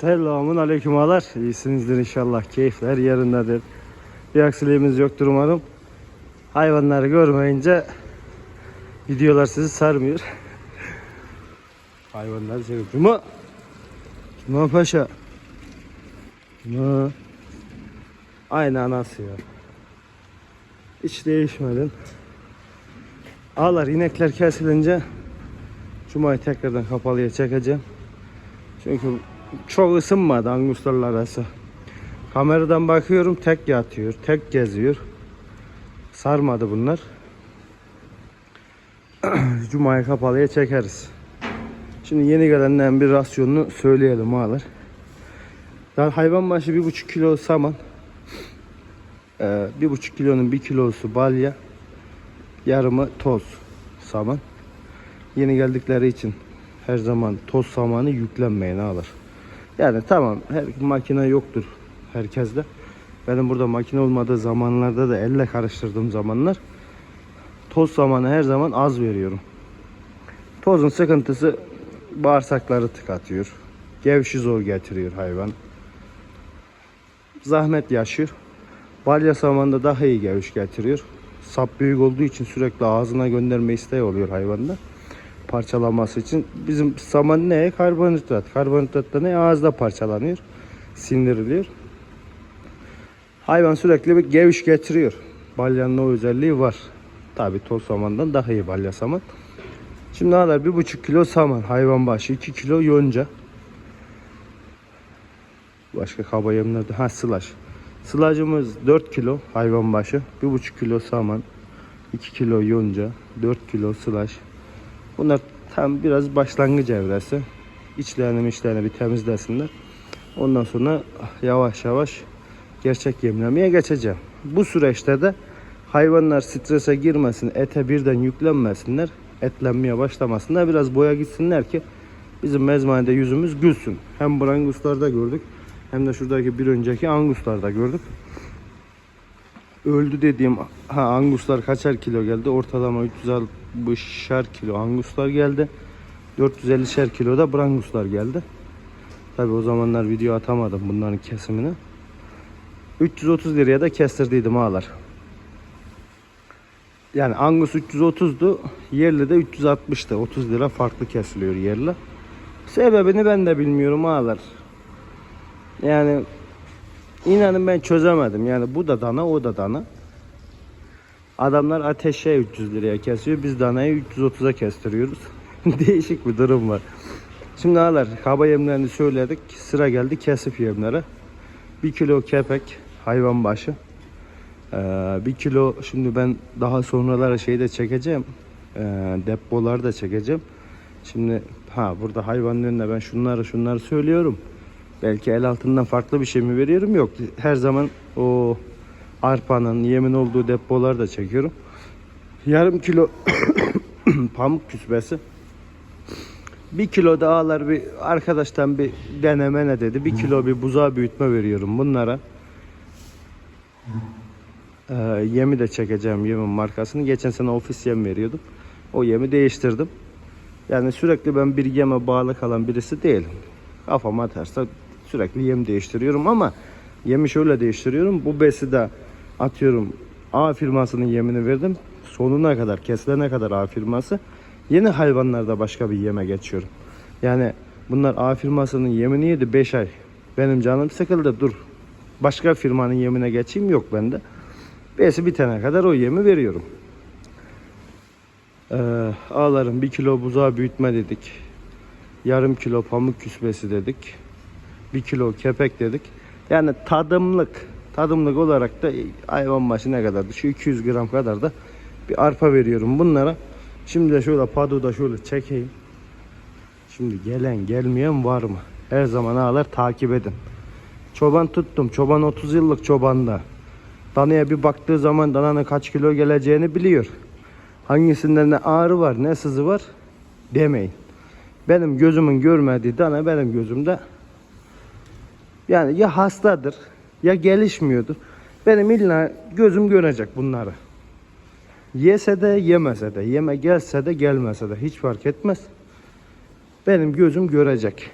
Selamun aleyküm ağalar. İyisinizdir inşallah. Keyifler yerindedir. Bir aksiliğimiz yoktur umarım. Hayvanları görmeyince videolar sizi sarmıyor. Hayvanları seviyor. Cuma. Cuma Paşa. Cuma. Aynı anası ya. Hiç değişmedin. Ağlar inekler kesilince Cuma'yı tekrardan kapalıya çekeceğim. Çünkü çok ısınmadı anguslarla arası. Kameradan bakıyorum tek yatıyor, tek geziyor. Sarmadı bunlar. Cuma'yı kapalıya çekeriz. Şimdi yeni gelenden bir rasyonunu söyleyelim ağalar. Daha hayvan başı bir buçuk kilo saman. Ee, bir buçuk kilonun bir kilosu balya. Yarımı toz saman. Yeni geldikleri için her zaman toz samanı yüklenmeyin alır. Yani tamam her makine yoktur herkeste. Benim burada makine olmadığı zamanlarda da elle karıştırdığım zamanlar toz samanı her zaman az veriyorum. Tozun sıkıntısı bağırsakları tıkatıyor. Gevşi zor getiriyor hayvan. Zahmet yaşıyor. Balya samanında daha iyi geviş getiriyor. Sap büyük olduğu için sürekli ağzına gönderme isteği oluyor hayvanda parçalanması için. Bizim saman ne? Karbonhidrat. Karbonhidrat da ne? Ağızda parçalanıyor. Sindiriliyor. Hayvan sürekli bir geviş getiriyor. Balyanın o özelliği var. Tabi toz samandan daha iyi balya saman. Şimdi ne kadar? Bir buçuk kilo saman. Hayvan başı. 2 kilo yonca. Başka kaba yemlerde. Ha sılaç. Sılacımız 4 kilo hayvan başı. 1,5 kilo saman. 2 kilo yonca. 4 kilo sılaç. Bunlar tam biraz başlangıç evresi. İçlerini içlerini bir temizlesinler. Ondan sonra yavaş yavaş gerçek yemlemeye geçeceğim. Bu süreçte de hayvanlar strese girmesin, ete birden yüklenmesinler, etlenmeye başlamasınlar. Biraz boya gitsinler ki bizim mezmanede yüzümüz gülsün. Hem branguslarda gördük hem de şuradaki bir önceki anguslarda gördük. Öldü dediğim ha anguslar kaçar kilo geldi? Ortalama 360'şer kilo anguslar geldi. 450'şer kilo da branguslar geldi. Tabi o zamanlar video atamadım bunların kesimini. 330 liraya da kestirdiydim ağlar. Yani Angus 330'du. Yerli de 360'tı. 30 lira farklı kesiliyor yerli. Sebebini ben de bilmiyorum ağlar. Yani inanın ben çözemedim. Yani bu da dana o da dana. Adamlar ateşe 300 liraya kesiyor. Biz danayı 330'a kestiriyoruz. Değişik bir durum var. Şimdi ağlar kaba yemlerini söyledik. Sıra geldi kesif yemlere. 1 kilo kepek hayvan başı. Ee, 1 kilo şimdi ben daha sonralara şeyi de çekeceğim. Ee, depoları da çekeceğim. Şimdi ha burada hayvanın önüne ben şunları şunları söylüyorum. Belki el altından farklı bir şey mi veriyorum? Yok. Her zaman o arpanın yemin olduğu depoları da çekiyorum. Yarım kilo pamuk küsbesi. Bir kilo da ağlar bir arkadaştan bir deneme ne dedi. Bir kilo bir buzağı büyütme veriyorum bunlara. Ee, yemi de çekeceğim yemin markasını. Geçen sene ofis yem veriyordum. O yemi değiştirdim. Yani sürekli ben bir yeme bağlı kalan birisi değilim. Kafama atarsa sürekli yem değiştiriyorum ama yemi şöyle değiştiriyorum. Bu besi de atıyorum A firmasının yemini verdim. Sonuna kadar kesilene kadar A firması. Yeni hayvanlarda başka bir yeme geçiyorum. Yani bunlar A firmasının yemini yedi 5 ay. Benim canım sıkıldı dur. Başka firmanın yemine geçeyim yok bende. Besi bitene kadar o yemi veriyorum. Ee, ağların bir kilo buzağı büyütme dedik. Yarım kilo pamuk küsbesi dedik. Bir kilo kepek dedik. Yani tadımlık. Tadımlık olarak da hayvan başı ne kadar düşüyor? 200 gram kadar da bir arpa veriyorum bunlara. Şimdi de şöyle padoda şöyle çekeyim. Şimdi gelen gelmeyen var mı? Her zaman ağlar takip edin. Çoban tuttum. Çoban 30 yıllık çobanda. Danaya bir baktığı zaman dananın kaç kilo geleceğini biliyor. Hangisinde ne ağrı var ne sızı var demeyin. Benim gözümün görmediği dana benim gözümde yani ya hastadır ya gelişmiyordur. Benim illa gözüm görecek bunları. Yese de yemese de, yeme gelse de gelmese de hiç fark etmez. Benim gözüm görecek.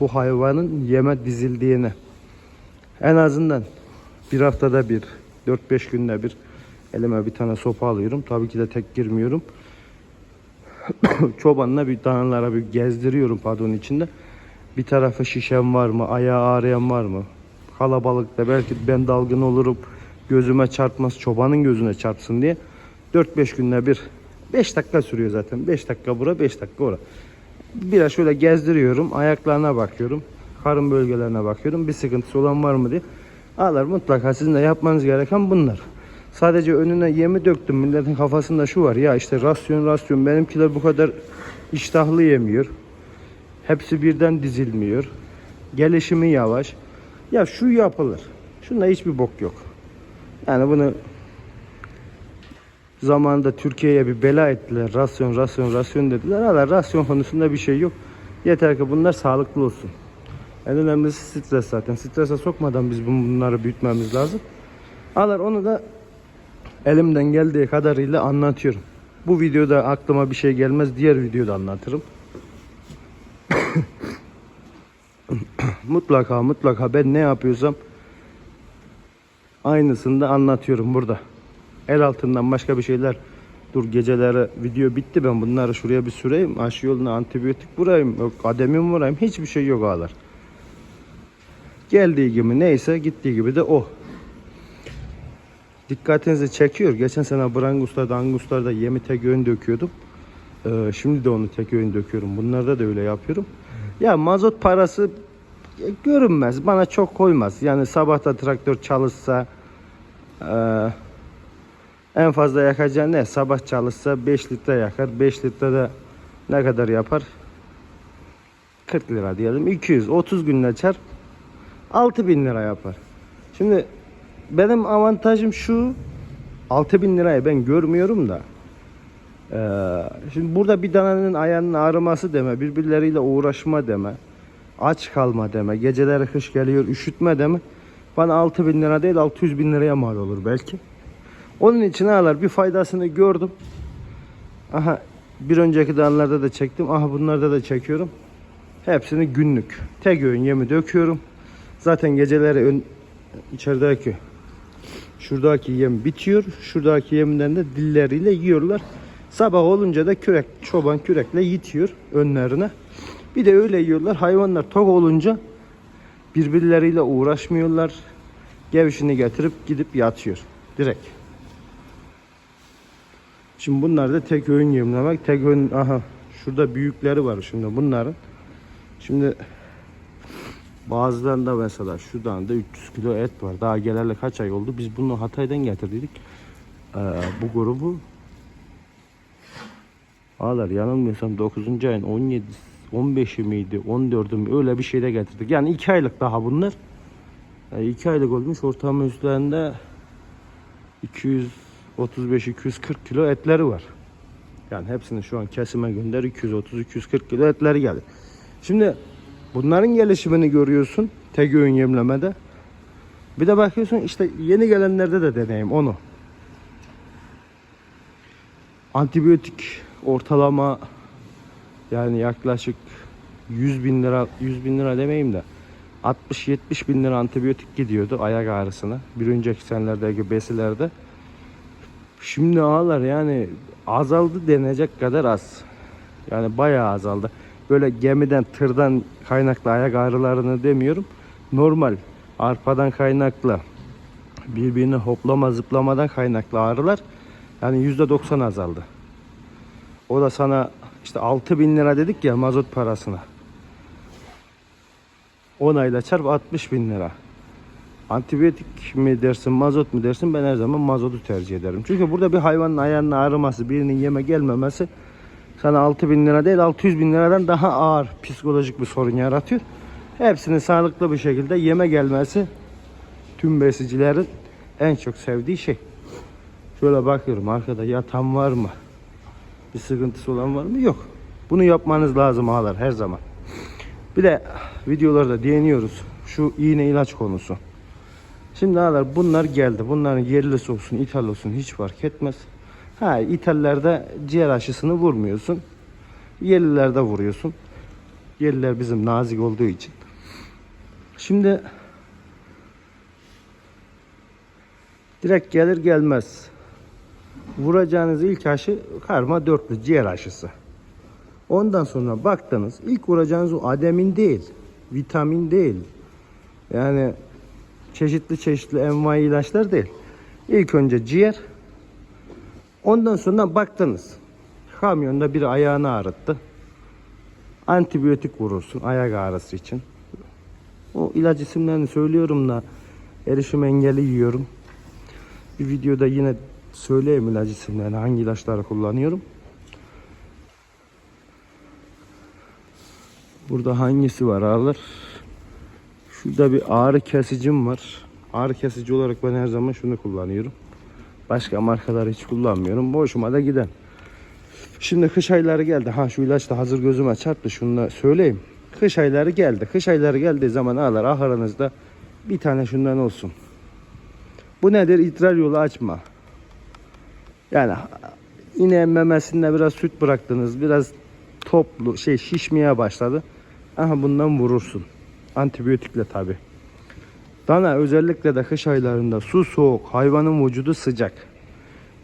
bu hayvanın yeme dizildiğini. En azından bir haftada bir, 4-5 günde bir elime bir tane sopa alıyorum. Tabii ki de tek girmiyorum. Çobanla bir danalara bir gezdiriyorum padon içinde. Bir tarafı şişen var mı, ayağı ağrıyan var mı? Kalabalıkta belki ben dalgın olurum. Gözüme çarpmaz, çobanın gözüne çarpsın diye. 4-5 günde bir 5 dakika sürüyor zaten. 5 dakika bura, 5 dakika ora. Biraz şöyle gezdiriyorum. Ayaklarına bakıyorum. Karın bölgelerine bakıyorum. Bir sıkıntısı olan var mı diye. Ağlar mutlaka sizin de yapmanız gereken bunlar. Sadece önüne yemi döktüm. Milletin kafasında şu var. Ya işte rasyon rasyon. Benimkiler bu kadar iştahlı yemiyor. Hepsi birden dizilmiyor. Gelişimi yavaş. Ya şu yapılır. Şunda hiçbir bok yok. Yani bunu zamanında Türkiye'ye bir bela ettiler. Rasyon, rasyon, rasyon dediler. Hala rasyon konusunda bir şey yok. Yeter ki bunlar sağlıklı olsun. En önemlisi stres zaten. Strese sokmadan biz bun- bunları büyütmemiz lazım. Alır onu da elimden geldiği kadarıyla anlatıyorum. Bu videoda aklıma bir şey gelmez. Diğer videoda anlatırım. Mutlaka mutlaka ben ne yapıyorsam aynısını da anlatıyorum burada. El altından başka bir şeyler dur geceleri video bitti ben bunları şuraya bir süreyim. Aşı yoluna antibiyotik vurayım. Yok ademim vurayım. Hiçbir şey yok ağlar. Geldiği gibi neyse gittiği gibi de o. Dikkatinizi çekiyor. Geçen sene Brangus'larda, Angus'larda yemi tek öğün döküyordum. Ee, şimdi de onu tek öğün döküyorum. Bunlarda da öyle yapıyorum. Ya mazot parası görünmez. Bana çok koymaz. Yani sabahta traktör çalışsa e, en fazla yakacağı ne? Sabah çalışsa 5 litre yakar. 5 litre de ne kadar yapar? 40 lira diyelim. 200. 30 günde çarp 6000 lira yapar. Şimdi benim avantajım şu 6000 lirayı ben görmüyorum da ee, şimdi burada bir dananın ayağının ağrıması deme, birbirleriyle uğraşma deme, aç kalma deme, geceleri kış geliyor üşütme deme. Bana 6000 lira değil 600 bin liraya mal olur belki. Onun için ağlar bir faydasını gördüm. Aha bir önceki danlarda da çektim. Aha bunlarda da çekiyorum. Hepsini günlük. Tek öğün yemi döküyorum. Zaten geceleri ön, içerideki şuradaki yem bitiyor. Şuradaki yemden de dilleriyle yiyorlar. Sabah olunca da kürek, çoban kürekle yitiyor önlerine. Bir de öyle yiyorlar. Hayvanlar tok olunca birbirleriyle uğraşmıyorlar. Gevşini getirip gidip yatıyor. Direkt. Şimdi bunlar da tek öğün yemlemek. Tek öğün aha şurada büyükleri var şimdi bunların. Şimdi bazılarında mesela şuradan da 300 kilo et var. Daha geleli kaç ay oldu? Biz bunu Hatay'dan getirdik. Ee, bu grubu Ağlar yanılmıyorsam 9. ayın 17 15'i miydi 14'ü mü öyle bir şeyde getirdik. Yani 2 aylık daha bunlar. 2 aylık olmuş ortalama üstlerinde 235-240 kilo etleri var. Yani hepsini şu an kesime gönder 230-240 kilo etleri geldi. Şimdi bunların gelişimini görüyorsun tek öğün yemlemede. Bir de bakıyorsun işte yeni gelenlerde de deneyim onu. Antibiyotik ortalama yani yaklaşık 100 bin lira 100 bin lira demeyeyim de 60-70 bin lira antibiyotik gidiyordu ayak ağrısına. Bir önceki senelerdeki besilerde. Şimdi ağlar yani azaldı denecek kadar az. Yani bayağı azaldı. Böyle gemiden, tırdan kaynaklı ayak ağrılarını demiyorum. Normal arpadan kaynaklı birbirini hoplama zıplamadan kaynaklı ağrılar yani %90 azaldı. O da sana işte 6000 bin lira dedik ya mazot parasına. 10 ayla çarp 60 bin lira. Antibiyotik mi dersin, mazot mu dersin ben her zaman mazotu tercih ederim. Çünkü burada bir hayvanın ayağının ağrıması, birinin yeme gelmemesi sana 6000 bin lira değil 600 bin liradan daha ağır psikolojik bir sorun yaratıyor. Hepsinin sağlıklı bir şekilde yeme gelmesi tüm besicilerin en çok sevdiği şey. Şöyle bakıyorum arkada yatan var mı? Bir sıkıntısı olan var mı? Yok. Bunu yapmanız lazım ağalar her zaman. Bir de videolarda değiniyoruz. Şu iğne ilaç konusu. Şimdi ağalar bunlar geldi. Bunların yerlisi olsun, ithal olsun hiç fark etmez. Ha ithallerde ciğer aşısını vurmuyorsun. Yerlilerde vuruyorsun. Yerler bizim nazik olduğu için. Şimdi direkt gelir gelmez vuracağınız ilk aşı karma dörtlü ciğer aşısı. Ondan sonra baktınız ilk vuracağınız o ademin değil, vitamin değil. Yani çeşitli çeşitli envai ilaçlar değil. İlk önce ciğer. Ondan sonra baktınız. Kamyonda bir ayağını ağrıttı. Antibiyotik vurursun ayak ağrısı için. O ilaç isimlerini söylüyorum da erişim engeli yiyorum. Bir videoda yine söyleyeyim ilaç isimlerini hangi ilaçları kullanıyorum. Burada hangisi var ağrılar? Şurada bir ağrı kesicim var. Ağrı kesici olarak ben her zaman şunu kullanıyorum. Başka markaları hiç kullanmıyorum. Boşuma da giden. Şimdi kış ayları geldi. Ha şu ilaç da hazır gözüme çarptı. Şunu da söyleyeyim. Kış ayları geldi. Kış ayları geldiği zaman ağlar ahırınızda bir tane şundan olsun. Bu nedir? İdrar yolu açma. Yani ineğin memesinde biraz süt bıraktınız. Biraz toplu şey şişmeye başladı. Aha bundan vurursun. Antibiyotikle tabi. Dana özellikle de kış aylarında su soğuk, hayvanın vücudu sıcak.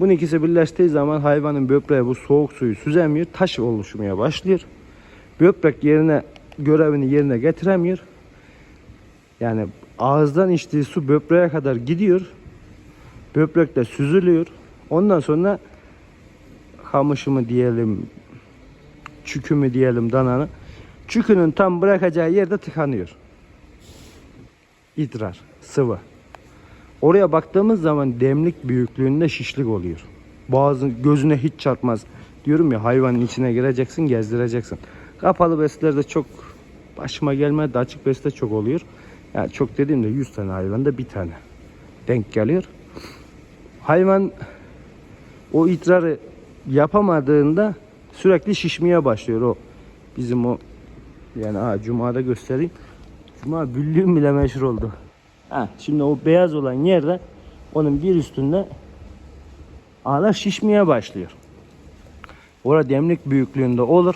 Bunun ikisi birleştiği zaman hayvanın böbreği bu soğuk suyu süzemiyor, taş oluşmaya başlıyor. Böbrek yerine görevini yerine getiremiyor. Yani ağızdan içtiği su böbreğe kadar gidiyor. Böbrek de süzülüyor. Ondan sonra kamışı mı diyelim, çükü diyelim dananın. Çükünün tam bırakacağı yerde tıkanıyor. İdrar, sıvı. Oraya baktığımız zaman demlik büyüklüğünde şişlik oluyor. Boğazın gözüne hiç çarpmaz. Diyorum ya hayvanın içine gireceksin, gezdireceksin. Kapalı beslerde çok başıma gelmedi. Açık besle çok oluyor. Yani çok dediğimde 100 tane hayvanda bir tane denk geliyor. Hayvan o idrarı yapamadığında sürekli şişmeye başlıyor o bizim o yani ha cumada göstereyim. Cuma büllüğüm bile meşhur oldu. Ha, şimdi o beyaz olan yerde onun bir üstünde ağlar şişmeye başlıyor. Orada demlik büyüklüğünde olur.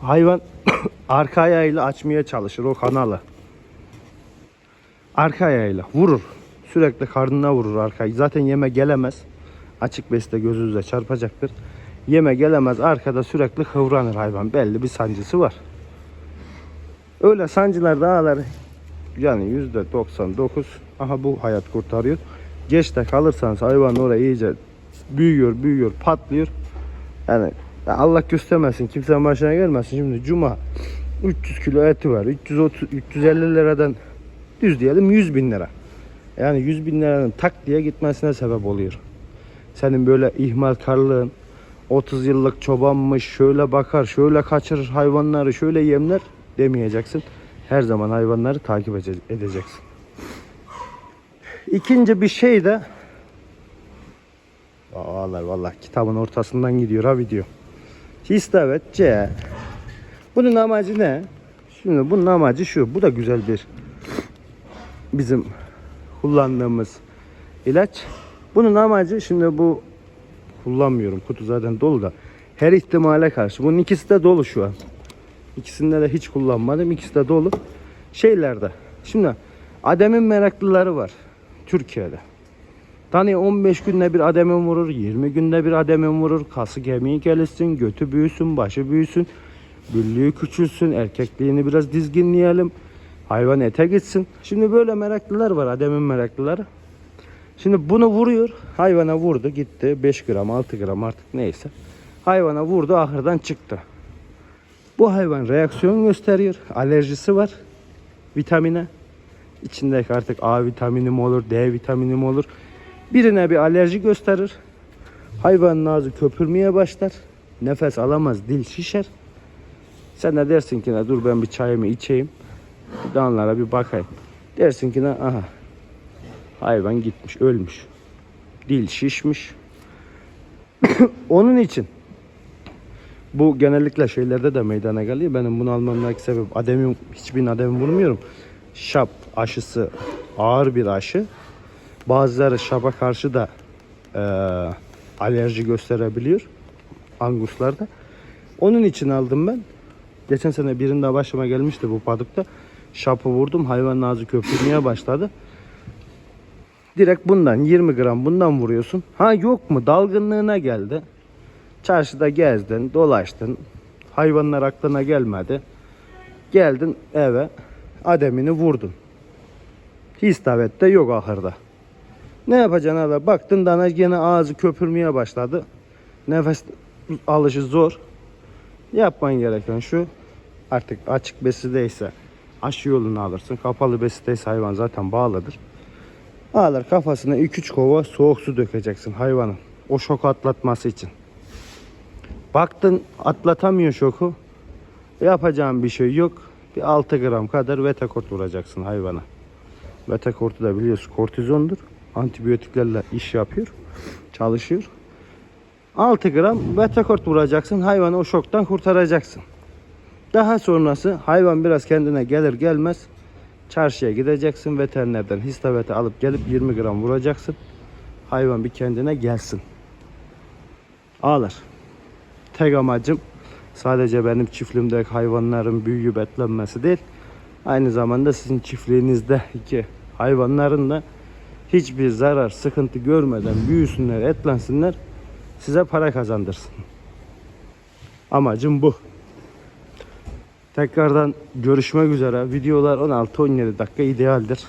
Hayvan arka ayağıyla açmaya çalışır o kanalı. Arka ayağıyla vurur. Sürekli karnına vurur arkayı. Zaten yeme gelemez. Açık besle gözünüze çarpacaktır. Yeme gelemez. Arkada sürekli kıvranır hayvan. Belli bir sancısı var. Öyle sancılar dağları yani yüzde 99 aha bu hayat kurtarıyor. Geç de kalırsanız hayvan oraya iyice büyüyor büyüyor patlıyor. Yani ya Allah göstermesin kimsenin başına gelmesin. Şimdi cuma 300 kilo eti var. 330 350 liradan düz diyelim 100 bin lira. Yani 100 bin liranın tak diye gitmesine sebep oluyor. Senin böyle ihmalkarlığın 30 yıllık çobanmış şöyle bakar şöyle kaçırır hayvanları şöyle yemler demeyeceksin. Her zaman hayvanları takip ede- edeceksin. İkinci bir şey de Vallahi vallahi kitabın ortasından gidiyor ha video. Histavet C. Bunun amacı ne? Şimdi bunun amacı şu. Bu da güzel bir bizim kullandığımız ilaç. Bunun amacı şimdi bu kullanmıyorum. Kutu zaten dolu da. Her ihtimale karşı. Bunun ikisi de dolu şu an. İkisinde de hiç kullanmadım. İkisi de dolu. Şeylerde. Şimdi Adem'in meraklıları var. Türkiye'de. Tane 15 günde bir ademin vurur, 20 günde bir ademin vurur, kası kemiği gelişsin, götü büyüsün, başı büyüsün, büllüğü küçülsün, erkekliğini biraz dizginleyelim, hayvan ete gitsin. Şimdi böyle meraklılar var, ademin meraklıları. Şimdi bunu vuruyor, hayvana vurdu, gitti 5 gram, 6 gram artık neyse. Hayvana vurdu, ahırdan çıktı. Bu hayvan reaksiyon gösteriyor, alerjisi var vitamine. İçindeki artık A vitamini mi olur, D vitamini mi olur. Birine bir alerji gösterir. Hayvanın ağzı köpürmeye başlar. Nefes alamaz, dil şişer. Sen de dersin ki ne dur ben bir çayımı içeyim. Danlara bir bakayım. Dersin ki ne aha hayvan gitmiş, ölmüş. Dil şişmiş. Onun için bu genellikle şeylerde de meydana geliyor. Benim bunu almamdaki sebep ademim hiçbir ademi vurmuyorum. Şap aşısı ağır bir aşı. Bazıları şapa karşı da e, alerji gösterebiliyor. Anguslarda. Onun için aldım ben. Geçen sene birinde başıma gelmişti bu padukta. Şapı vurdum hayvanın ağzı köpürmeye başladı. Direkt bundan 20 gram bundan vuruyorsun. Ha yok mu dalgınlığına geldi. Çarşıda gezdin, dolaştın. Hayvanlar aklına gelmedi. Geldin eve ademini vurdun. Histavet de yok ahırda. Ne yapacaksın abi? Baktın dana gene ağzı köpürmeye başladı. Nefes alışı zor. Yapman gereken şu. Artık açık besideyse aşı yolunu alırsın. Kapalı besideyse hayvan zaten bağlıdır. Alır kafasına 2-3 kova soğuk su dökeceksin hayvanın. O şoku atlatması için. Baktın atlatamıyor şoku. Yapacağın bir şey yok. Bir 6 gram kadar vetekort vuracaksın hayvana. Vetekortu da biliyorsun kortizondur. Antibiyotiklerle iş yapıyor. Çalışıyor. 6 gram vetekort vuracaksın. Hayvanı o şoktan kurtaracaksın. Daha sonrası hayvan biraz kendine gelir gelmez çarşıya gideceksin. Veterinerden histaveti alıp gelip 20 gram vuracaksın. Hayvan bir kendine gelsin. Ağlar. Tek amacım sadece benim çiftliğimdeki hayvanların büyüyüp etlenmesi değil. Aynı zamanda sizin çiftliğinizdeki hayvanların da hiçbir zarar, sıkıntı görmeden büyüsünler, etlensinler, size para kazandırsın. Amacım bu. Tekrardan görüşmek üzere. Videolar 16-17 dakika idealdir.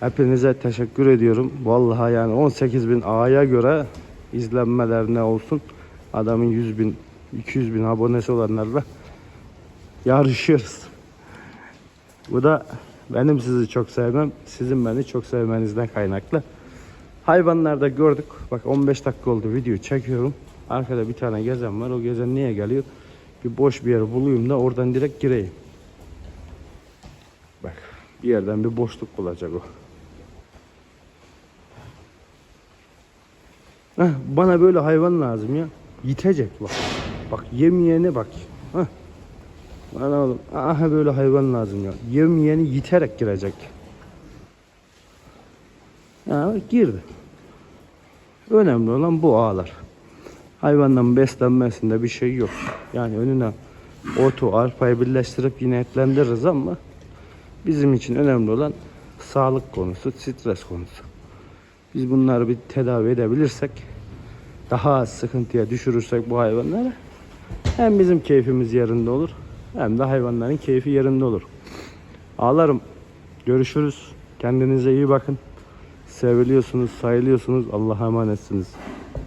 Hepinize teşekkür ediyorum. Vallahi yani 18 bin A'ya göre izlenmeler ne olsun. Adamın 100 bin, 200 bin abonesi olanlarla yarışıyoruz. Bu da benim sizi çok sevmem, sizin beni çok sevmenizden kaynaklı. Hayvanlarda gördük. Bak 15 dakika oldu video çekiyorum. Arkada bir tane gezen var. O gezen niye geliyor? Bir boş bir yer bulayım da oradan direkt gireyim. Bak bir yerden bir boşluk bulacak o. Heh, bana böyle hayvan lazım ya. Yitecek bak. Bak yemeyene bak. Heh. Bana oğlum aha böyle hayvan lazım ya. Yemeyeni yiterek girecek. Ha, girdi. Önemli olan bu ağlar. Hayvanların beslenmesinde bir şey yok. Yani önüne otu, arpayı birleştirip yine etlendiririz ama bizim için önemli olan sağlık konusu, stres konusu. Biz bunları bir tedavi edebilirsek, daha az sıkıntıya düşürürsek bu hayvanları hem bizim keyfimiz yerinde olur hem de hayvanların keyfi yerinde olur. Ağlarım. Görüşürüz. Kendinize iyi bakın. Seviliyorsunuz, sayılıyorsunuz. Allah'a emanetsiniz.